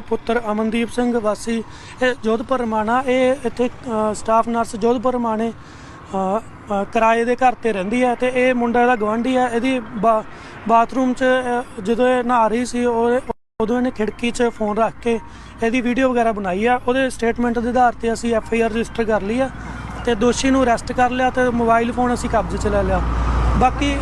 ਪੁੱਤਰ ਅਮਨਦੀਪ ਸਿੰਘ ਵਾਸੀ, ਇਹ ਜੋਧਪੁਰ ਰਮਾਣਾ ਇਹ ਇੱਥੇ ਸਟਾਫ ਨਰਸ ਜੋਧਪੁਰ ਰਮਾਣੇ ਕਿਰਾਏ ਦੇ ਘਰ ਤੇ ਰਹਿੰਦੀ ਹੈ ਤੇ ਇਹ ਮੁੰਡਾ ਦਾ ਗਵਾਂਢੀ ਹੈ, ਇਹਦੀ ਬਾ- ਬਾਥਰੂਮ 'ਚ ਜਦੋਂ ਇਹ ਨਹਾ ਰਹੀ ਸੀ, ਉਹ, ਉਦੋਂ ਇਹਨੇ ਖਿੜਕੀ 'ਚ ਫੋਨ ਰੱਖ ਕੇ ਇਹਦੀ ਵੀਡੀਓ ਵਗੈਰਾ ਬਣਾਈ ਆ, ਉਹਦੇ ਸਟੇਟਮੈਂਟ ਦੇ ਆਧਾਰ ਤੇ ਅਸੀਂ ਐਫ ਆਈ ਆਰ ਰਜਿਸਟਰ ਕਰ ਲਈ ਆ ਤੇ ਦੋਸ਼ੀ ਨੂੰ ਅਰੈਸਟ ਕਰ ਲਿਆ ਤੇ ਮੋਬਾਈਲ ਫੋਨ ਅਸੀਂ ਕਬਜ਼ੇ 'ਚ ਲੈ ਲਿਆ। ਬਾਕੀ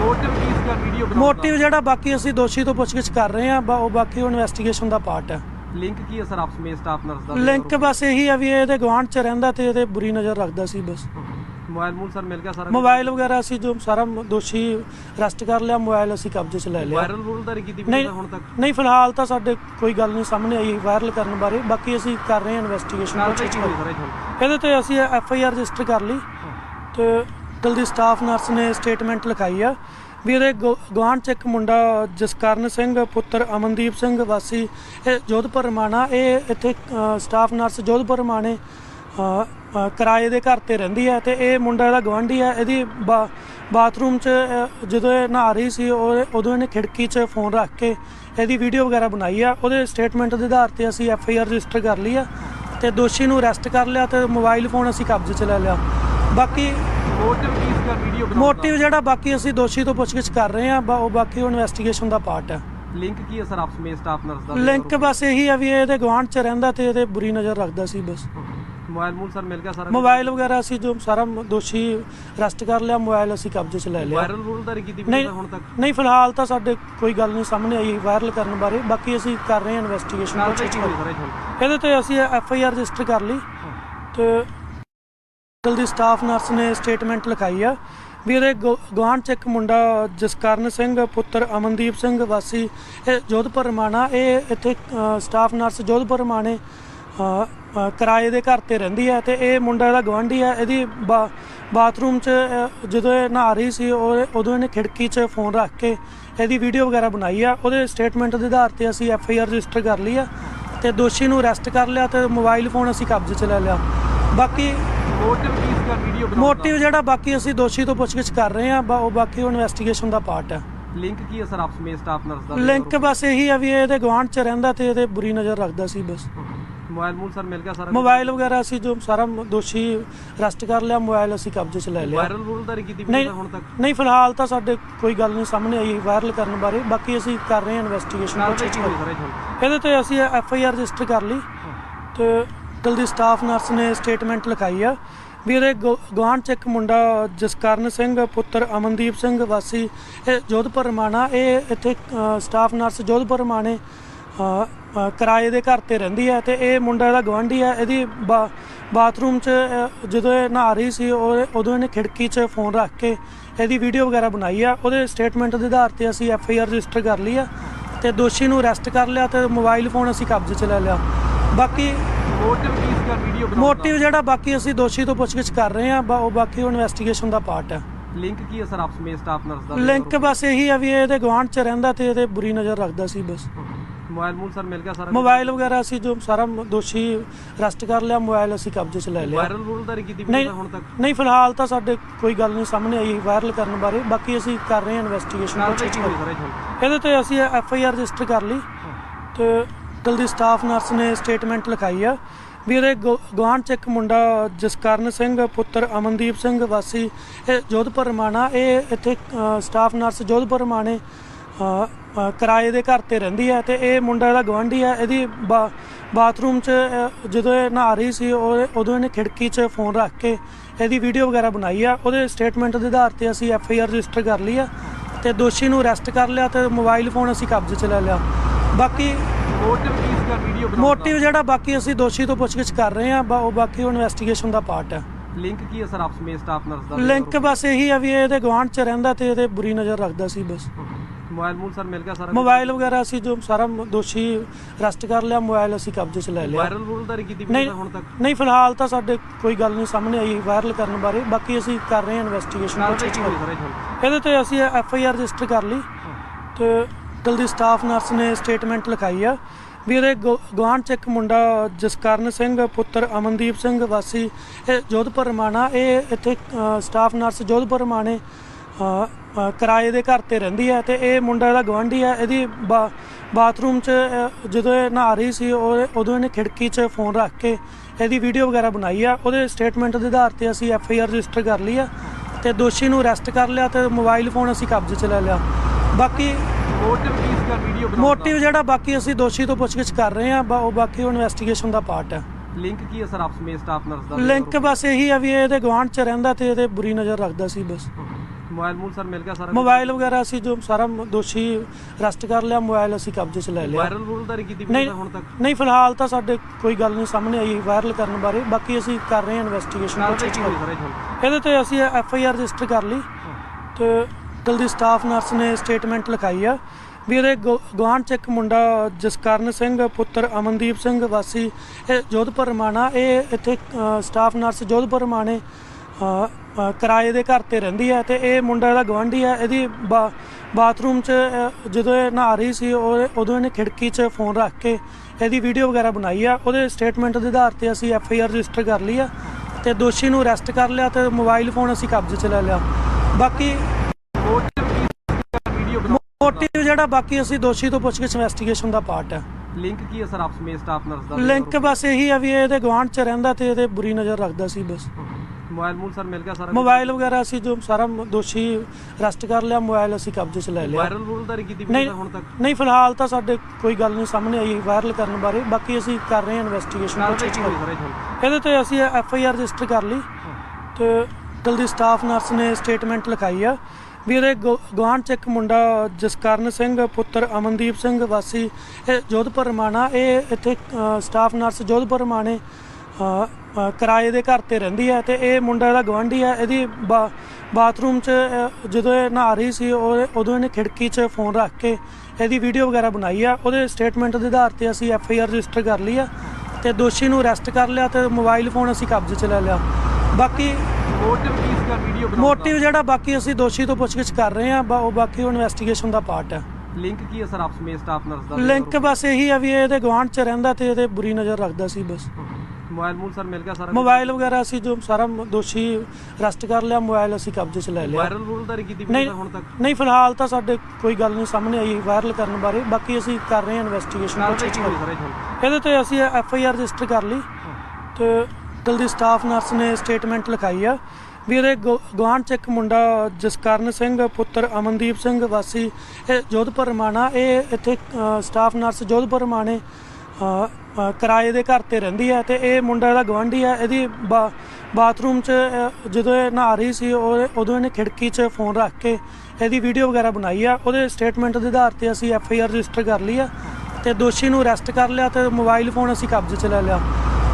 ਮੋਟਿਵ ਕੀ ਇਸका ਵੀਡੀਓ ਬਣਾਉਣ ਮੋਟਿਵ ਜਿਹੜਾ ਬਾਕੀ ਅਸੀਂ ਦੋਸ਼ੀ ਤੋਂ ਪੁੱਛਗਿੱਛ ਕਰ ਰਹੇ ਆ ਉਹ ਬਾਕੀ ਉਹ ਇਨਵੈਸਟੀਗੇਸ਼ਨ ਦਾ ਪਾਰਟ ਹੈ। ਲਿੰਕ ਕੀ ਹੈ ਸਰ ਆਪਸ ਵਿੱਚ ਸਟਾਫ ਨਰਸ ਦਾ? ਲਿੰਕ ਬਸ ਇਹੀ ਆ ਵੀ ਇਹ ਇਹਦੇ ਗਵਾਂਢ ਚ ਰਹਿੰਦਾ ਤੇ ਇਹਦੇ ਬੁਰੀ ਨਜ਼ਰ ਰੱਖਦਾ ਸੀ ਬਸ। ਮੋਬਾਈਲ ਮੂਲ ਸਰ ਮਿਲ ਗਿਆ ਸਾਰਾ ਮੋਬਾਈਲ ਵਗੈਰਾ ਅਸੀਂ ਜੋ ਸਾਰਾ ਦੋਸ਼ੀ ਅਰੈਸਟ ਕਰ ਲਿਆ ਮੋਬਾਈਲ ਅਸੀਂ ਕਬਜ਼ੇ 'ਚ ਲੈ ਲਿਆ। ਵਾਇਰਲ ਵੂਲਦਾਰੀ ਕੀਤੀ ਨਹੀਂ ਵੀਡੀਓ ਹੁਣ ਤੱਕ? ਨਹੀਂ ਫਿਲਹਾਲ ਤਾਂ ਸਾਡੇ ਕੋਈ ਗੱਲ ਨਹੀਂ ਸਾਹਮਣੇ ਆਈ ਵਾਇਰਲ ਕਰਨ ਬਾਰੇ। ਬਾਕੀ ਅਸੀਂ ਕਰ ਰਹੇ ਹਾਂ ਇਨਵੈਸਟੀਗੇਸ਼ਨ ਕਾਰਵਾਈ ਕੀ ਹੋਈ ਸਰ ਇਹ ਹੁਣ ਇਹਦੇ ਤੇ ਅਸੀਂ ਐਫ ਆਈ ਆਰ ਰਜਿਸਟਰ ਕਰ ਲਈ। ਤੇ ਜਲਦੀ ਸਟਾਫ ਨਰਸ ਨੇ ਸਟੇਟਮੈਂਟ ਲਿਖਾਈ ਆ ਵੀ ਇਹਦੇ ਗਵਾਂਢ ਚ ਇੱਕ ਮੁੰਡਾ ਜਸਕਰਨ ਸਿੰਘ, ਪੁੱਤਰ ਅਮਨਦੀਪ ਸਿੰਘ ਵਾਸੀ, ਇਹ ਜੋਧਪੁਰ ਰਮਾਣਾ, ਇਹ ਇੱਥੇ ਸਟਾਫ ਨਰਸ ਜੋਧਪੁਰ ਰਮਾਣੇ ਕਿਰਾਏ ਦੇ ਘਰ ਤੇ ਰਹਿੰਦੀ ਹੈ ਤੇ ਇਹ ਮੁੰਡਾ ਇਹਦਾ ਗਵਾਂਢੀ ਹੈ ਇਹਦੀ ਬਾਥਰੂਮ 'ਚ ਜਦੋਂ ਇਹ ਨਹਾ ਰਹੀ ਸੀ, ਉਹ, ਉਦੋਂ ਇਹਨੇ ਖਿੜਕੀ 'ਚ ਫੋਨ ਰੱਖ ਕੇ ਇਹਦੀ ਵੀਡੀਓ ਵਗੈਰਾ ਬਣਾਈ ਆ, ਉਹਦੇ ਸਟੇਟਮੈਂਟ ਦੇ ਆਧਾਰ ਤੇ ਅਸੀਂ ਐਫ ਆਈ ਆਰ ਰਜਿਸਟਰ ਕਰ ਲਈ ਆ ਤੇ ਦੋਸ਼ੀ ਨੂੰ ਅਰੈਸਟ ਕਰ ਲਿਆ ਤੇ ਮੋਬਾਈਲ ਫੋਨ ਅਸੀਂ ਕਬਜ਼ੇ 'ਚ ਲੈ ਲਿਆ। ਬਾਕੀ ਮੋਟਿਵ ਕੀ ਇਸका ਵੀਡੀਓ ਮੋਟਿਵ ਜਿਹੜਾ ਬਾਕੀ ਅਸੀਂ ਦੋਸ਼ੀ ਤੋਂ ਪੁੱਛਗਿੱਛ ਕਰ ਰਹੇ ਆ ਉਹ ਬਾਕੀ ਉਹ ਇਨਵੈਸਟੀਗੇਸ਼ਨ ਦਾ ਪਾਰਟ ਹੈ। ਲਿੰਕ ਕੀ ਹੈ ਸਰ ਆਪਸ ਵਿੱਚ ਸਟਾਫ ਨਰਸ ਦਾ? ਲਿੰਕ ਬਸ ਇਹੀ ਆ ਵੀ ਇਹ ਇਹਦੇ ਗਵਾਂਢ ਚ ਰਹਿੰਦਾ ਤੇ ਇਹਦੇ ਬੁਰੀ ਨਜ਼ਰ ਰੱਖਦਾ ਸੀ ਬਸ। ਮੋਬਾਈਲ ਮੂਲ ਸਰ ਮਿਲ ਗਿਆ ਸਾਰਾ ਮੋਬਾਈਲ ਵਗੈਰਾ ਅਸੀਂ ਜੋ ਸਾਰਾ ਦੋਸ਼ੀ ਅਰੈਸਟ ਕਰ ਲਿਆ ਮੋਬਾਈਲ ਅਸੀਂ ਕਬਜ਼ੇ 'ਚ ਲੈ ਲਿਆ। ਵਾਇਰਲ ਵੂਲਦਾਰੀ ਕੀਤੀ ਨਹੀਂ ਵੀਡੀਓ ਹੁਣ ਤੱਕ? ਨਹੀਂ ਫਿਲਹਾਲ ਤਾਂ ਸਾਡੇ ਕੋਈ ਗੱਲ ਨਹੀਂ ਸਾਹਮਣੇ ਆਈ ਵਾਇਰਲ ਕਰਨ ਬਾਰੇ। ਬਾਕੀ ਅਸੀਂ ਕਰ ਰਹੇ ਹਾਂ ਇਨਵੈਸਟੀਗੇਸ਼ਨ ਇਹਦੇ ਤੇ ਅਸੀਂ ਐਫ ਆਈ ਆਰ ਰਜਿਸਟਰ ਕਰ ਲਈ ਤੇ ਦੀ ਸਟਾਫ ਨਰਸ ਨੇ ਸਟੇਟਮੈਂਟ ਲਿਖਾਈ ਆ ਵੀ ਇਹਦੇ ਗਵਾਂਢ ਚ ਇੱਕ ਮੁੰਡਾ ਜਸਕਰਨ ਸਿੰਘ, ਪੁੱਤਰ ਅਮਨਦੀਪ ਸਿੰਘ ਵਾਸੀ, ਇਹ ਜੋਧਪੁਰ ਰਮਾਣਾ, ਇਹ ਇੱਥੇ ਸਟਾਫ ਨਰਸ ਜੋਧਪੁਰ ਰਮਾਣੇ ਕਿਰਾਏ ਦੇ ਘਰ ਤੇ ਰਹਿੰਦੀ ਹੈ ਤੇ ਇਹ ਮੁੰਡਾ ਦਾ ਗਵਾਂਢੀ ਹੈ ਇਹਦੀ ਬਾ- ਬਾਥਰੂਮ 'ਚ ਜਦੋਂ ਇਹ ਨਹਾ ਰਹੀ ਸੀ, ਉਹ, ਉਦੋਂ ਇਹਨੇ ਖਿੜਕੀ 'ਚ ਫੋਨ ਰੱਖ ਕੇ ਇਹਦੀ ਵੀਡੀਓ ਵਗੈਰਾ ਬਣਾਈ ਆ, ਉਹਦੇ ਸਟੇਟਮੈਂਟ ਦੇ ਆਧਾਰ ਤੇ ਅਸੀਂ ਐਫ ਆਈ ਆਰ ਰਜਿਸਟਰ ਕਰ ਲਈ ਆ ਤੇ ਦੋਸ਼ੀ ਨੂੰ ਅਰੈਸਟ ਕਰ ਲਿਆ ਤੇ ਮੋਬਾਈਲ ਫੋਨ ਅਸੀਂ ਕਬਜ਼ੇ 'ਚ ਲੈ ਲਿਆ। ਬਾਕੀ ਮੋਟਿਵ ਕੀ ਇਸका ਵੀਡੀਓ ਬਣਾਉਣ ਮੋਟਿਵ ਜਿਹੜਾ ਬਾਕੀ ਅਸੀਂ ਦੋਸ਼ੀ ਤੋਂ ਪੁੱਛਗਿੱਛ ਕਰ ਰਹੇ ਆ ਉਹ ਬਾਕੀ ਉਹ ਇਨਵੈਸਟੀਗੇਸ਼ਨ ਦਾ ਪਾਰਟ ਹੈ। ਲਿੰਕ ਕੀ ਹੈ ਸਰ ਆਪਸ ਵਿੱਚ ਸਟਾਫ ਨਰਸ ਦਾ? ਲਿੰਕ ਬਸ ਇਹੀ ਆ ਵੀ ਇਹ ਇਹਦੇ ਗਵਾਂਢ ਚ ਰਹਿੰਦਾ ਤੇ ਇਹਦੇ ਬੁਰੀ ਨਜ਼ਰ ਰੱਖਦਾ ਸੀ ਬਸ। ਮੋਬਾਈਲ ਮੂਲ ਸਰ ਮਿਲ ਗਿਆ ਸਾਰਾ ਮੋਬਾਈਲ ਵਗੈਰਾ ਅਸੀਂ ਜੋ ਸਾਰਾ ਦੋਸ਼ੀ ਅਰੈਸਟ ਕਰ ਲਿਆ ਮੋਬਾਈਲ ਅਸੀਂ ਕਬਜ਼ੇ 'ਚ ਲੈ ਲਿਆ। ਵਾਇਰਲ ਵੂਲਦਾਰੀ ਕੀਤੀ ਨਹੀਂ ਵੀਡੀਓ ਹੁਣ ਤੱਕ? ਨਹੀਂ ਫਿਲਹਾਲ ਤਾਂ ਸਾਡੇ ਕੋਈ ਗੱਲ ਨਹੀਂ ਸਾਹਮਣੇ ਆਈ ਵਾਇਰਲ ਕਰਨ ਬਾਰੇ। ਬਾਕੀ ਅਸੀਂ ਕਰ ਰਹੇ ਹਾਂ ਇਨਵੈਸਟੀਗੇਸ਼ਨ ਕਾਰਵਾਈ ਕੀ ਹੋਈ ਸਰ ਇਹ ਹੁਣ ਇਹਦੇ ਤੇ ਅਸੀਂ ਐਫ ਆਈ ਆਰ ਰਜਿਸਟਰ ਕਰ ਲਈ ਤੇ ਜਲਦੀ ਸਟਾਫ ਨਰਸ ਨੇ ਸਟੇਟਮੈਂਟ ਲਿਖਾਈ ਆ ਵੀ ਇਹਦੇ ਗਵਾਂਢ ਚ ਇੱਕ ਮੁੰਡਾ ਜਸਕਰਨ ਸਿੰਘ, ਪੁੱਤਰ ਅਮਨਦੀਪ ਸਿੰਘ ਵਾਸੀ, ਇਹ ਜੋਧਪੁਰ ਰਮਾਣਾ, ਇਹ ਇੱਥੇ ਸਟਾਫ ਨਰਸ ਜੋਧਪੁਰ ਰਮਾਣੇ ਕਿਰਾਏ ਦੇ ਘਰ ਤੇ ਰਹਿੰਦੀ ਹੈ ਤੇ ਇਹ ਮੁੰਡਾ ਦਾ ਗਵਾਂਢੀ ਹੈ ਇਹਦੀ ਬਾ- ਬਾਥਰੂਮ 'ਚ ਜਦੋਂ ਇਹ ਨਹਾ ਰਹੀ ਸੀ, ਉਹ, ਉਦੋਂ ਇਹਨੇ ਖਿੜਕੀ 'ਚ ਫੋਨ ਰੱਖ ਕੇ ਇਹਦੀ ਵੀਡੀਓ ਵਗੈਰਾ ਬਣਾਈ ਆ, ਉਹਦੇ ਸਟੇਟਮੈਂਟ ਦੇ ਆਧਾਰ ਤੇ ਅਸੀਂ ਐਫ ਆਈ ਆਰ ਰਜਿਸਟਰ ਕਰ ਲਈ ਆ ਤੇ ਦੋਸ਼ੀ ਨੂੰ ਅਰੈਸਟ ਕਰ ਲਿਆ ਤੇ ਮੋਬਾਈਲ ਫੋਨ ਅਸੀਂ ਕਬਜ਼ੇ 'ਚ ਲੈ ਲਿਆ। ਬਾਕੀ ਮੋਟਿਵ ਕੀ ਇਸका ਵੀਡੀਓ ਬਣਾਉਣ ਮੋਟਿਵ ਜਿਹੜਾ ਬਾਕੀ ਅਸੀਂ ਦੋਸ਼ੀ ਤੋਂ ਪੁੱਛਗਿੱਛ ਕਰ ਰਹੇ ਆ ਉਹ ਬਾਕੀ ਉਹ ਇਨਵੈਸਟੀਗੇਸ਼ਨ ਦਾ ਪਾਰਟ ਹੈ। ਲਿੰਕ ਕੀ ਹੈ ਸਰ ਆਪਸ ਵਿੱਚ ਸਟਾਫ ਨਰਸ ਦਾ? ਲਿੰਕ ਬਸ ਇਹੀ ਆ ਵੀ ਇਹ ਇਹਦੇ ਗਵਾਂਢ ਚ ਰਹਿੰਦਾ ਤੇ ਇਹਦੇ ਬੁਰੀ ਨਜ਼ਰ ਰੱਖਦਾ ਸੀ ਬਸ। ਮੋਬਾਈਲ ਮੂਲ ਸਰ ਮਿਲ ਗਿਆ ਸਾਰਾ ਮੋਬਾਈਲ ਵਗੈਰਾ ਅਸੀਂ ਜੋ ਸਾਰਾ ਦੋਸ਼ੀ ਅਰੈਸਟ ਕਰ ਲਿਆ ਮੋਬਾਈਲ ਅਸੀਂ ਕਬਜ਼ੇ 'ਚ ਲੈ ਲਿਆ। ਵਾਇਰਲ ਵੂਲਦਾਰੀ ਕੀਤੀ ਨਹੀਂ ਵੀਡੀਓ ਹੁਣ ਤੱਕ? ਨਹੀਂ ਫਿਲਹਾਲ ਤਾਂ ਸਾਡੇ ਕੋਈ ਗੱਲ ਨਹੀਂ ਸਾਹਮਣੇ ਆਈ ਵਾਇਰਲ ਕਰਨ ਬਾਰੇ। ਬਾਕੀ ਅਸੀਂ ਕਰ ਰਹੇ ਹਾਂ ਇਨਵੈਸਟੀਗੇਸ਼ਨ ਕਾਰਵਾਈ ਕੀ ਹੋਈ ਸਰ ਇਹ ਹੁਣ। ਇਹਦੇ ਤੇ ਅਸੀਂ ਐਫ ਆਈ ਆਰ ਰਜਿਸਟਰ ਕਰ ਲਈ। ਤੇ ਜਲਦੀ ਸਟਾਫ ਨਰਸ ਨੇ ਸਟੇਟਮੈਂਟ ਲਿਖਾਈ ਆ ਵੀ ਇਹਦੇ ਗਵਾਂਢ ਚ ਇੱਕ ਮੁੰਡਾ ਜਸਕਰਨ ਸਿੰਘ, ਪੁੱਤਰ ਅਮਨਦੀਪ ਸਿੰਘ ਵਾਸੀ, ਇਹ ਜੋਧਪੁਰ ਰਮਾਣਾ, ਇਹ ਇੱਥੇ ਸਟਾਫ ਨਰਸ ਜੋਧਪੁਰ ਰਮਾਣੇ ਕਿਰਾਏ ਦੇ ਘਰ ਤੇ ਰਹਿੰਦੀ ਹੈ ਤੇ ਇਹ ਮੁੰਡਾ ਦਾ ਗਵਾਂਢੀ ਹੈ ਇਹਦੀ ਬਾ- ਬਾਥਰੂਮ 'ਚ ਜਦੋਂ ਇਹ ਨਹਾ ਰਹੀ ਸੀ, ਉਹ, ਉਦੋਂ ਇਹਨੇ ਖਿੜਕੀ 'ਚ ਫੋਨ ਰੱਖ ਕੇ ਇਹਦੀ ਵੀਡੀਓ ਵਗੈਰਾ ਬਣਾਈ ਆ, ਉਹਦੇ ਸਟੇਟਮੈਂਟ ਦੇ ਆਧਾਰ ਤੇ ਅਸੀਂ ਐਫ ਆਈ ਆਰ ਰਜਿਸਟਰ ਕਰ ਲਈ ਆ ਤੇ ਦੋਸ਼ੀ ਨੂੰ ਅਰੈਸਟ ਕਰ ਲਿਆ ਤੇ ਮੋਬਾਈਲ ਫੋਨ ਅਸੀਂ ਕਬਜ਼ੇ 'ਚ ਲੈ ਲਿਆ। ਬਾਕੀ ਮੋਟਿਵ ਕੀ ਇਸका ਵੀਡੀਓ ਬਣਾਉਣ ਮੋਟਿਵ ਜਿਹੜਾ ਬਾਕੀ ਅਸੀਂ ਦੋਸ਼ੀ ਤੋਂ ਪੁੱਛਗਿੱਛ ਕਰ ਰਹੇ ਆ ਉਹ ਬਾਕੀ ਉਹ ਇਨਵੈਸਟੀਗੇਸ਼ਨ ਦਾ ਪਾਰਟ ਹੈ। ਲਿੰਕ ਕੀ ਹੈ ਸਰ ਆਪਸ ਵਿੱਚ ਸਟਾਫ ਨਰਸ ਦਾ? ਲਿੰਕ ਬਸ ਇਹੀ ਆ ਵੀ ਇਹ ਇਹਦੇ ਗਵਾਂਢ ਚ ਰਹਿੰਦਾ ਤੇ ਇਹਦੇ ਬੁਰੀ ਨਜ਼ਰ ਰੱਖਦਾ ਸੀ ਬਸ। ਮੋਬਾਈਲ ਮੂਲ ਸਰ ਮਿਲ ਗਿਆ ਸਾਰਾ ਮੋਬਾਈਲ ਵਗੈਰਾ ਅਸੀਂ ਜੋ ਸਾਰਾ ਦੋਸ਼ੀ ਅਰੈਸਟ ਕਰ ਲਿਆ ਮੋਬਾਈਲ ਅਸੀਂ ਕਬਜ਼ੇ 'ਚ ਲੈ ਲਿਆ। ਵਾਇਰਲ ਵੂਲਦਾਰੀ ਕੀਤੀ ਨਹੀਂ ਵੀਡੀਓ ਹੁਣ ਤੱਕ? ਨਹੀਂ ਫਿਲਹਾਲ ਤਾਂ ਸਾਡੇ ਕੋਈ ਗੱਲ ਨਹੀਂ ਸਾਹਮਣੇ ਆਈ ਵਾਇਰਲ ਕਰਨ ਬਾਰੇ। ਬਾਕੀ ਅਸੀਂ ਕਰ ਰਹੇ ਹਾਂ ਇਨਵੈਸਟੀਗੇਸ਼ਨ ਕਾਰਵਾਈ ਕੀ ਹੋਈ ਸਰ ਇਹ ਹੁਣ ਇਹਦੇ ਤੇ ਅਸੀਂ ਐਫ ਆਈ ਆਰ ਰਜਿਸਟਰ ਕਰ ਲਈ ਤੇ ਦੀ ਸਟਾਫ ਨਰਸ ਨੇ ਸਟੇਟਮੈਂਟ ਲਿਖਾਈ ਆ ਵੀ ਇਹਦੇ ਗਵਾਂਢ ਚ ਇੱਕ ਮੁੰਡਾ ਜਸਕਰਨ ਸਿੰਘ, ਪੁੱਤਰ ਅਮਨਦੀਪ ਸਿੰਘ ਵਾਸੀ, ਇਹ ਜੋਧਪੁਰ ਰਮਾਣਾ, ਇਹ ਇੱਥੇ ਸਟਾਫ ਨਰਸ ਜੋਧਪੁਰ ਰਮਾਣੇ ਕਿਰਾਏ ਦੇ ਘਰ ਤੇ ਰਹਿੰਦੀ ਹੈ ਤੇ ਇਹ ਮੁੰਡਾ ਇਹਦਾ ਗਵਾਂਢੀ ਹੈ ਇਹਦੀ ਬਾ- ਬਾਥਰੂਮ 'ਚ ਜਦੋਂ ਇਹ ਨਹਾ ਰਹੀ ਸੀ, ਉਹ, ਉਦੋਂ ਇਹਨੇ ਖਿੜਕੀ 'ਚ ਫੋਨ ਰੱਖ ਕੇ ਇਹਦੀ ਵੀਡੀਓ ਵਗੈਰਾ ਬਣਾਈ ਆ, ਉਹਦੇ ਸਟੇਟਮੈਂਟ ਦੇ ਆਧਾਰ ਤੇ ਅਸੀਂ ਐਫ ਆਈ ਆਰ ਰਜਿਸਟਰ ਕਰ ਲਈ ਆ ਤੇ ਦੋਸ਼ੀ ਨੂੰ ਅਰੈਸਟ ਕਰ ਲਿਆ ਤੇ ਮੋਬਾਈਲ ਫੋਨ ਅਸੀਂ ਕਬਜ਼ੇ 'ਚ ਲੈ ਲਿਆ। ਬਾਕੀ ਮੋਟਿਵ ਕੀ ਸੀਗਾ ਵੀਡੀਓ ਬਣਾਉਣ ਮੋਟਿਵ ਜਿਹੜਾ ਬਾਕੀ ਅਸੀਂ ਦੋਸ਼ੀ ਤੋਂ ਪੁੱਛਗਿੱਛ ਕਰ ਰਹੇ ਆ ਉਹ ਬਾਕੀ ਉਹ ਇਨਵੈਸਟੀਗੇਸ਼ਨ ਦਾ ਪਾਰਟ ਹੈ। ਲਿੰਕ ਕੀ ਹੈ ਸਰ ਆਪਸ ਵਿੱਚ ਸਟਾਫ ਨਰਸ ਦਾ? ਲਿੰਕ ਬਸ ਇਹੀ ਆ ਵੀ ਇਹ ਇਹਦੇ ਗਵਾਂਢ ਚ ਰਹਿੰਦਾ ਤੇ ਇਹਦੇ ਬੁਰੀ ਨਜ਼ਰ ਰੱਖਦਾ ਸੀ ਬਸ। ਮੋਬਾਈਲ ਮੂਲ ਸਰ ਮਿਲ ਗਿਆ ਸਾਰਾ ਮੋਬਾਈਲ ਵਗੈਰਾ ਅਸੀਂ ਜੋ ਸਾਰਾ ਦੋਸ਼ੀ ਅਰੈਸਟ ਕਰ ਲਿਆ ਮੋਬਾਈਲ ਅਸੀਂ ਕਬਜ਼ੇ 'ਚ ਲੈ ਲਿਆ। ਵਾਇਰਲ ਵੂਲ ਤਾਂ ਨਹੀਂ ਕੀਤੀ ਨਹੀਂ ਵੀਡੀਓ ਹੁਣ ਤੱਕ? ਨਹੀਂ ਫਿਲਹਾਲ ਤਾਂ ਸਾਡੇ ਕੋਈ ਗੱਲ ਨਹੀਂ ਸਾਹਮਣੇ ਆਈ ਵਾਇਰਲ ਕਰਨ ਬਾਰੇ। ਬਾਕੀ ਅਸੀਂ ਕਰ ਰਹੇ ਹਾਂ ਇਨਵੈਸਟੀਗੇਸ਼ਨ ਕਾਰਵਾਈ ਕੀ ਹੋਈ ਸਰ ਇਹਦੇ ਤੇ ਅਸੀਂ ਐਫ ਆਈ ਆਰ ਰਜਿਸਟਰ ਕਰ ਲਈ। ਤੇ ਜਲਦੀ ਸਟਾਫ ਨਰਸ ਨੇ ਸਟੇਟਮੈਂਟ ਲਿਖਾਈ ਆ ਵੀ ਇਹਦੇ ਗਵਾਂਢ ਚ ਇੱਕ ਮੁੰਡਾ ਜਸਕਰਨ ਸਿੰਘ, ਪੁੱਤਰ ਅਮਨਦੀਪ ਸਿੰਘ ਵਾਸੀ, ਇਹ ਜੋਧਪੁਰ ਰਮਾਣਾ, ਇਹ ਇੱਥੇ ਸਟਾਫ ਨਰਸ ਜੋਧਪੁਰ ਰਮਾਣੇ ਕਿਰਾਏ ਦੇ ਘਰ ਤੇ ਰਹਿੰਦੀ ਹੈ ਤੇ ਇਹ ਮੁੰਡਾ ਇਹਦਾ ਗਵਾਂਢੀ ਹੈ ਇਹਦੀ ਬਾ- ਬਾਥਰੂਮ 'ਚ ਜਦੋਂ ਇਹ ਨਹਾ ਰਹੀ ਸੀ, ਉਹ, ਉਦੋਂ ਇਹਨੇ ਖਿੜਕੀ 'ਚ ਫੋਨ ਰੱਖ ਕੇ ਇਹਦੀ ਵੀਡੀਓ ਵਗੈਰਾ ਬਣਾਈ ਆ, ਉਹਦੇ ਸਟੇਟਮੈਂਟ ਦੇ ਆਧਾਰ ਤੇ ਅਸੀਂ ਐਫ ਆਈ ਆਰ ਰਜਿਸਟਰ ਕਰ ਲਈ ਆ ਤੇ ਦੋਸ਼ੀ ਨੂੰ ਅਰੈਸਟ ਕਰ ਲਿਆ ਤੇ ਮੋਬਾਈਲ ਫੋਨ ਅਸੀਂ ਕਬਜ਼ੇ 'ਚ ਲੈ ਲਿਆ। ਬਾਕੀ ਮੋਟਿਵ ਜਿਹੜਾ ਬਾਕੀ ਅਸੀਂ ਦੋਸ਼ੀ ਤੋਂ ਪੁੱਛ ਕੇ ਇਨਵੈਸਟੀਗੇਸ਼ਨ ਦਾ ਪਾਰਟ ਹੈ। ਲਿੰਕ ਕੀ ਹੈ ਸਰ ਆਪਸ ਵਿੱਚ ਸਟਾਫ ਨਰਸ ਦਾ? ਲਿੰਕ ਬਸ ਇਹੀ ਆ ਵੀ ਇਹਦੇ ਗਵਾਂਢ ਚ ਰਹਿੰਦਾ ਤੇ ਇਹਦੇ ਬੁਰੀ ਨਜ਼ਰ ਰੱਖਦਾ ਸੀ ਬਸ। ਮੋਬਾਈਲ ਮੂਲ ਸਰ ਮਿਲ ਗਿਆ ਸਾਰਾ ਮੋਬਾਈਲ ਵਗੈਰਾ ਅਸੀਂ ਜੋ ਸਾਰਾ ਦੋਸ਼ੀ ਅਰੈਸਟ ਕਰ ਲਿਆ ਮੋਬਾਈਲ ਅਸੀਂ ਕਬਜ਼ੇ 'ਚ ਲੈ ਲਿਆ। ਵਾਇਰਲ ਵੂਰਲ ਤਾਂ ਨਹੀਂ ਕੀਤੀ ਨਹੀਂ ਹੁਣ ਤੱਕ? ਨਹੀਂ ਫਿਲਹਾਲ ਤਾਂ ਸਾਡੇ ਕੋਈ ਗੱਲ ਨਹੀਂ ਸਾਹਮਣੇ ਆਈ ਵਾਇਰਲ ਕਰਨ ਬਾਰੇ। ਬਾਕੀ ਅਸੀਂ ਕਰ ਰਹੇ ਹਾਂ ਇਨਵੈਸਟੀਗੇਸ਼ਨ ਇਹਦੇ ਤੇ ਅਸੀਂ ਐਫ ਆਈ ਆਰ ਰਜਿਸਟਰ ਕਰ ਲਈ। ਤੇ ਜਲਦੀ ਸਟਾਫ ਨਰਸ ਨੇ ਸਟੇਟਮੈਂਟ ਲਿਖਾਈ ਆ। ਵੀ ਇਹਦੇ ਗਵਾਂਢ ਚ ਇੱਕ ਮੁੰਡਾ ਜਸਕਰਨ ਸਿੰਘ, ਪੁੱਤਰ ਅਮਨਦੀਪ ਸਿੰਘ ਵਾਸੀ, ਇਹ ਜੋਧਪੁਰ ਰਮਾਣਾ, ਇਹ ਇੱਥੇ ਸਟਾਫ ਨਰਸ ਜੋਧਪੁਰ ਰਮਾਣੇ ਕਿਰਾਏ ਦੇ ਘਰ ਤੇ ਰਹਿੰਦੀ ਹੈ ਤੇ ਇਹ ਮੁੰਡਾ ਇਹਦਾ ਗਵਾਂਢੀ ਹੈ, ਇਹਦੀ ਬਾ- ਬਾਥਰੂਮ 'ਚ ਜਦੋਂ ਇਹ ਨਹਾ ਰਹੀ ਸੀ, ਉਹ, ਉਦੋਂ ਇਹਨੇ ਖਿੜਕੀ 'ਚ ਫੋਨ ਰੱਖ ਕੇ ਇਹਦੀ ਵੀਡੀਓ ਵਗੈਰਾ ਬਣਾਈ ਆ, ਉਹਦੇ ਸਟੇਟਮੈਂਟ ਦੇ ਆਧਾਰ ਤੇ ਅਸੀਂ ਐਫ ਆਈ ਆਰ ਰਜਿਸਟਰ ਕਰ ਲਈ ਆ ਤੇ ਦੋਸ਼ੀ ਨੂੰ ਅਰੈਸਟ ਕਰ ਲਿਆ ਤੇ ਮੋਬਾਈਲ ਫੋਨ ਅਸੀਂ ਕਬਜ਼ੇ 'ਚ ਲੈ ਲਿਆ। ਬਾਕੀ ਮੋਟਿਵ ਕੀ ਸੀਗਾ? ਵੀਡੀਓ ਬਣਾਉਣ ਮੋਟਿਵ ਜਿਹੜਾ ਬਾਕੀ ਅਸੀਂ ਦੋਸ਼ੀ ਤੋਂ ਪੁੱਛਗਿੱਛ ਕਰ ਰਹੇ ਆ ਉਹ ਬਾਕੀ ਉਹ ਇਨਵੈਸਟੀਗੇਸ਼ਨ ਦਾ ਪਾਰਟ ਹੈ। ਲਿੰਕ ਕੀ ਹੈ ਸਰ ਆਪਸ ਵਿੱਚ ਸਟਾਫ ਨਰਸ ਦਾ? ਲਿੰਕ ਬਸ ਇਹੀ ਆ ਵੀ ਇਹ ਇਹਦੇ ਗਵਾਂਢ ਚ ਰਹਿੰਦਾ ਤੇ ਇਹਦੇ ਬੁਰੀ ਨਜ਼ਰ ਰੱਖਦਾ ਸੀ ਬਸ। ਮੋਬਾਈਲ ਮੂਲ ਸਰ ਮਿਲ ਗਿਆ ਸਾਰਾ ਮੋਬਾਈਲ ਵਗੈਰਾ ਅਸੀਂ ਜੋ ਸਾਰਾ ਦੋਸ਼ੀ ਅਰੈਸਟ ਕਰ ਲਿਆ ਮੋਬਾਈਲ ਅਸੀਂ ਕਬਜ਼ੇ 'ਚ ਲੈ ਲਿਆ। ਵਾਇਰਲ ਵੂਰਲ ਤਾਂ ਨਹੀਂ ਕੀਤੀ ਨਹੀਂ ਹੁਣ ਤੱਕ? ਨਹੀਂ ਫਿਲਹਾਲ ਤਾਂ ਸਾਡੇ ਕੋਈ ਗੱਲ ਨਹੀਂ ਸਾਹਮਣੇ ਆਈ ਵਾਇਰਲ ਕਰਨ ਬਾਰੇ। ਬਾਕੀ ਅਸੀਂ ਕਰ ਰਹੇ ਹਾਂ ਇਨਵੈਸਟੀਗੇਸ਼ਨ ਇਹਦੇ ਤੇ ਅਸੀਂ ਐਫ ਆਈ ਆਰ ਰਜਿਸਟਰ ਕਰ ਲਈ। ਤੇ ਦੀ ਸਟਾਫ ਨਰਸ ਨੇ ਸਟੇਟਮੈਂਟ ਲਿਖਾਈ ਆ ਵੀ ਇਹਦੇ ਗਵਾਂਢ ਚ ਇੱਕ ਮੁੰਡਾ ਜਸਕਰਨ ਸਿੰਘ, ਪੁੱਤਰ ਅਮਨਦੀਪ ਸਿੰਘ ਵਾਸੀ, ਇਹ ਜੋਧਪੁਰ ਰਮਾਣਾ, ਇਹ ਇੱਥੇ ਸਟਾਫ ਨਰਸ ਜੋਧਪੁਰ ਰਮਾਣੇ ਕਿਰਾਏ ਦੇ ਘਰ ਤੇ ਰਹਿੰਦੀ ਹੈ ਤੇ ਇਹ ਮੁੰਡਾ ਇਹਦਾ ਗਵਾਂਢੀ ਹੈ ਇਹਦੀ ਬਾ- ਬਾਥਰੂਮ 'ਚ ਜਦੋਂ ਇਹ ਨਹਾ ਰਹੀ ਸੀ, ਉਹ, ਉਦੋਂ ਇਹਨੇ ਖਿੜਕੀ 'ਚ ਫੋਨ ਰੱਖ ਕੇ ਇਹਦੀ ਵੀਡੀਓ ਵਗੈਰਾ ਬਣਾਈ ਆ, ਉਹਦੇ ਸਟੇਟਮੈਂਟ ਦੇ ਆਧਾਰ ਤੇ ਅਸੀਂ ਐਫ ਆਈ ਆਰ ਰਜਿਸਟਰ ਕਰ ਲਈ ਆ ਤੇ ਦੋਸ਼ੀ ਨੂੰ ਅਰੈਸਟ ਕਰ ਲਿਆ ਤੇ ਮੋਬਾਈਲ ਫੋਨ ਅਸੀਂ ਕਬਜ਼ੇ 'ਚ ਲੈ ਲਿਆ।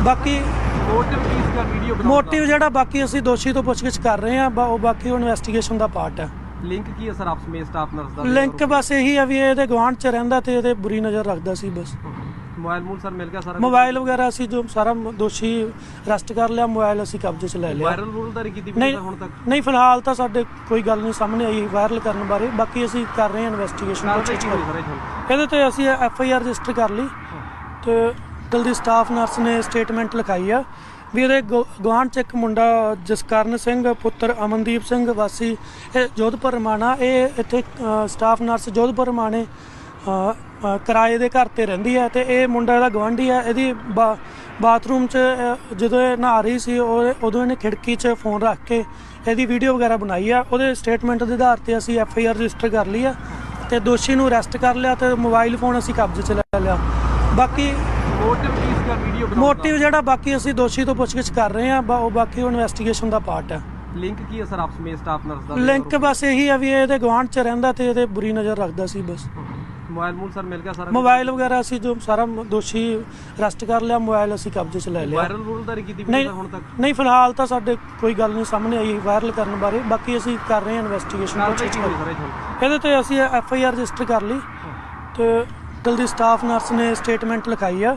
ਬਾਕੀ ਮੋਟਿਵ ਜਿਹੜਾ ਬਾਕੀ ਅਸੀਂ ਦੋਸ਼ੀ ਤੋਂ ਪੁੱਛਗਿੱਛ ਕਰ ਰਹੇ ਆ ਉਹ ਬਾਕੀ ਉਹ ਇਨਵੈਸਟੀਗੇਸ਼ਨ ਦਾ ਪਾਰਟ ਹੈ। ਲਿੰਕ ਕੀ ਹੈ ਸਰ ਆਪਸ ਵਿੱਚ ਸਟਾਫ ਨਰਸ ਦਾ? ਲਿੰਕ ਬਸ ਇਹੀ ਆ ਵੀ ਇਹਦੇ ਗਵਾਂਢ ਚ ਰਹਿੰਦਾ ਤੇ ਇਹਦੇ ਬੁਰੀ ਨਜ਼ਰ ਰੱਖਦਾ ਸੀ ਬਸ। ਮੋਬਾਈਲ ਮੂਲ ਸਰ ਮਿਲ ਗਿਆ ਸਾਰਾ ਮੋਬਾਈਲ ਵਗੈਰਾ ਅਸੀਂ ਜੋ ਸਾਰਾ ਦੋਸ਼ੀ ਅਰੈਸਟ ਕਰ ਲਿਆ ਮੋਬਾਈਲ ਅਸੀਂ ਕਬਜ਼ੇ 'ਚ ਲੈ ਲਿਆ। ਵਾਇਰਲ ਵੂਰਲਦਾਰੀ ਕੀਤੀ ਵੀ ਹੁਣ ਤੱਕ? ਨਹੀਂ ਫਿਲਹਾਲ ਤਾਂ ਸਾਡੇ ਕੋਈ ਗੱਲ ਨਹੀਂ ਸਾਹਮਣੇ ਆਈ ਵਾਇਰਲ ਕਰਨ ਬਾਰੇ। ਬਾਕੀ ਅਸੀਂ ਕਰ ਰਹੇ ਹਾਂ ਇਨਵੈਸਟੀਗੇਸ਼ਨ ਇਹਦੇ ਤੇ ਅਸੀਂ ਐਫ ਆਈ ਆਰ ਰਜਿਸਟਰ ਕਰ ਲਈ ਤੇ ਜਲਦੀ ਸਟਾਫ ਨਰਸ ਨੇ ਸਟੇਟਮੈਂਟ ਲਿਖਾਈ ਆ। ਵੀ ਇਹਦੇ ਗਵਾਂਢ ਚ ਇੱਕ ਮੁੰਡਾ ਜਸਕਰਨ ਸਿੰਘ, ਪੁੱਤਰ ਅਮਨਦੀਪ ਸਿੰਘ ਵਾਸੀ, ਇਹ ਜੋਧਪੁਰ ਰਮਾਣਾ, ਇਹ ਇੱਥੇ ਸਟਾਫ ਨਰਸ ਜੋਧਪੁਰ ਰਮਾਣੇ ਕਿਰਾਏ ਦੇ ਘਰ ਤੇ ਰਹਿੰਦੀ ਹੈ ਤੇ ਇਹ ਮੁੰਡਾ ਇਹਦਾ ਗਵਾਂਢੀ ਹੈ, ਇਹਦੀ ਬਾਥਰੂਮ 'ਚ ਜਦੋਂ ਇਹ ਨਹਾ ਰਹੀ ਸੀ, ਉਹ, ਉਦੋਂ ਇਹਨੇ ਖਿੜਕੀ 'ਚ ਫੋਨ ਰੱਖ ਕੇ ਇਹਦੀ ਵੀਡੀਓ ਵਗੈਰਾ ਬਣਾਈ ਆ, ਉਹਦੇ ਸਟੇਟਮੈਂਟ ਦੇ ਆਧਾਰ ਤੇ ਅਸੀਂ ਐਫ ਆਈ ਆਰ ਰਜਿਸਟਰ ਕਰ ਲਈ ਆ ਤੇ ਦੋਸ਼ੀ ਨੂੰ ਅਰੈਸਟ ਕਰ ਲਿਆ ਤੇ ਮੋਬਾਈਲ ਫੋਨ ਅਸੀਂ ਕਬਜ਼ੇ 'ਚ ਲੈ ਲਿਆ। ਬਾਕੀ ਮੋਟਿਵ ਜਿਹੜਾ ਬਾਕੀ ਅਸੀਂ ਦੋਸ਼ੀ ਤੋਂ ਪੁੱਛਗਿੱਛ ਕਰ ਰਹੇ ਆ ਉਹ ਬਾਕੀ ਉਹ ਇਨਵੈਸਟੀਗੇਸ਼ਨ ਦਾ ਪਾਰਟ ਆ ਲਿੰਕ ਕੀ ਹੈ ਸਰ ਆਪਸ ਵਿੱਚ ਸਟਾਫ ਨਰਸ ਦਾ? ਲਿੰਕ ਬਸ ਇਹੀ ਆ ਵੀ ਇਹਦੇ ਗਵਾਂਢ ਚ ਰਹਿੰਦਾ ਤੇ ਇਹਦੇ ਬੁਰੀ ਨਜ਼ਰ ਰੱਖਦਾ ਸੀ ਬਸ। ਮੋਬਾਈਲ ਮੂਲ ਸਰ ਮਿਲ ਗਿਆ ਸਾਰਾ ਮੋਬਾਈਲ ਵਗੈਰਾ ਅਸੀਂ ਜੋ ਸਾਰਾ ਦੋਸ਼ੀ ਅਰੈਸਟ ਕਰ ਲਿਆ ਮੋਬਾਈਲ ਅਸੀਂ ਕਬਜ਼ੇ 'ਚ ਲੈ ਲਿਆ। ਵਾਇਰਲ ਵੂਰਲ ਕੀਤੀ ਵੀ ਹੁਣ ਤੱਕ? ਨਹੀਂ ਫਿਲਹਾਲ ਤਾਂ ਸਾਡੇ ਕੋਈ ਗੱਲ ਨਹੀਂ ਸਾਹਮਣੇ ਆਈ ਵਾਇਰਲ ਕਰਨ ਬਾਰੇ। ਬਾਕੀ ਅਸੀਂ ਕਰ ਰਹੇ ਹਾਂ ਇਨਵੈਸਟੀਗੇਸ਼ਨ ਇਹਦੇ ਤੇ ਅਸੀਂ ਐਫ ਆਈ ਆਰ ਰਜਿਸਟਰ ਕਰ ਲਈ ਤੇ ਜਲਦੀ ਸਟਾਫ ਨਰਸ ਨੇ ਸਟੇਟਮੈਂਟ ਲਿਖਾਈ ਆ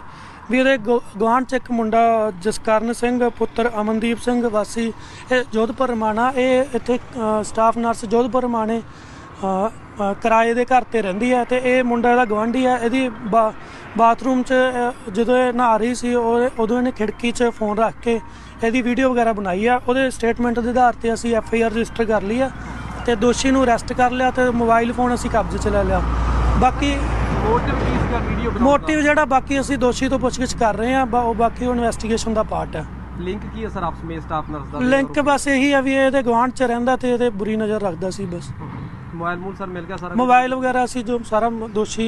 ਵੀ ਇਹਦੇ ਗਵਾਂਢ ਚ ਇੱਕ ਮੁੰਡਾ ਜਸਕਰਨ ਸਿੰਘ, ਪੁੱਤਰ ਅਮਨਦੀਪ ਸਿੰਘ ਵਾਸੀ, ਇਹ ਜੋਧਪੁਰ ਰਮਾਣਾ, ਇਹ ਇੱਥੇ ਸਟਾਫ ਨਰਸ ਜੋਧਪੁਰ ਰਮਾਣੇ ਕਿਰਾਏ ਦੇ ਘਰ ਤੇ ਰਹਿੰਦੀ ਹੈ ਤੇ ਇਹ ਮੁੰਡਾ ਇਹਦਾ ਗਵਾਂਢੀ ਹੈ ਇਹਦੀ ਬਾ- ਬਾਥਰੂਮ 'ਚ ਜਦੋਂ ਇਹ ਨਹਾ ਰਹੀ ਸੀ, ਉਹ, ਉਦੋਂ ਇਹਨੇ ਖਿੜਕੀ 'ਚ ਫੋਨ ਰੱਖ ਕੇ ਇਹਦੀ ਵੀਡੀਓ ਵਗੈਰਾ ਬਣਾਈ ਆ, ਉਹਦੇ ਸਟੇਟਮੈਂਟ ਦੇ ਆਧਾਰ ਤੇ ਅਸੀਂ ਐਫ ਆਈ ਆਰ ਰਜਿਸਟਰ ਕਰ ਲਈ ਆ ਤੇ ਦੋਸ਼ੀ ਨੂੰ ਅਰੈਸਟ ਕਰ ਲਿਆ ਤੇ ਮੋਬਾਈਲ ਫੋਨ ਅਸੀਂ ਕਬਜ਼ੇ 'ਚ ਲੈ ਲਿਆ। ਬਾਕੀ ਮੋਟਿਵ ਕੀ ਸੀਗਾ ਵੀਡੀਓ ਬਣਾਉਣ ਮੋਟਿਵ ਜਿਹੜਾ ਬਾਕੀ ਅਸੀਂ ਦੋਸ਼ੀ ਤੋਂ ਪੁੱਛਗਿੱਛ ਕਰ ਰਹੇ ਹਾਂ ਬਾ- ਉਹ ਬਾਕੀ ਉਹ ਇਨਵੈਸਟੀਗੇਸ਼ਨ ਦਾ ਪਾਰਟ ਹੈ। ਲਿੰਕ ਕੀ ਹੈ ਸਰ ਆਪਸ ਵਿੱਚ ਸਟਾਫ ਨਰਸ ਦਾ? ਲਿੰਕ ਬਸ ਇਹੀ ਆ ਵੀ ਇਹ ਇਹਦੇ ਗਵਾਂਢ 'ਚ ਰਹਿੰਦਾ ਤੇ ਇਹਦੇ ਬੁਰੀ ਨਜ਼ਰ ਰੱਖਦਾ ਸੀ ਬਸ। ਮੋਬਾਈਲ ਮੂਲ ਸਰ ਮਿਲ ਗਿਆ ਸਾਰਾ ਮੋਬਾਈਲ ਵਗੈਰਾ ਅਸੀਂ ਜੋ ਸਾਰਾ ਮ- ਦੋਸ਼ੀ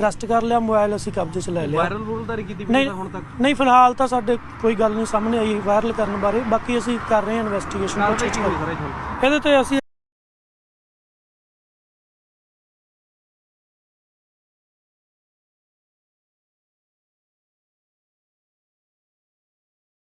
ਅਰੈਸਟ ਕਰ ਲਿਆ ਮੋਬਾਈਲ ਅਸੀਂ ਕਬਜ਼ੇ 'ਚ ਲੈ ਲਿਆ। ਵਾਇਰਲ ਰੂਲ ਕੀਤੀ ਨਹੀਂ ਵੀਡੀਓ ਹੁਣ ਤੱਕ? ਨਹੀਂ ਫਿਲਹਾਲ ਤਾਂ ਸਾਡੇ ਕੋਈ ਗੱਲ ਨਹੀਂ ਸਾਹਮਣੇ ਆਈ ਵਾਇਰਲ ਕਰਨ ਬਾਰੇ। ਬਾਕੀ ਅਸੀਂ ਕਰ ਰਹੇ ਹਾਂ ਇਨਵੈਸਟੀਗੇਸ਼ਨ ਕਾਰਵਾਈ ਪੁੱਛਗਿੱਛ ਕੀ ਕਰ ਹੋਈ ਸਰ ਇਹ 'ਚ ਹੁਣ। ਇਹਦੇ ਤੇ ਅਸੀਂ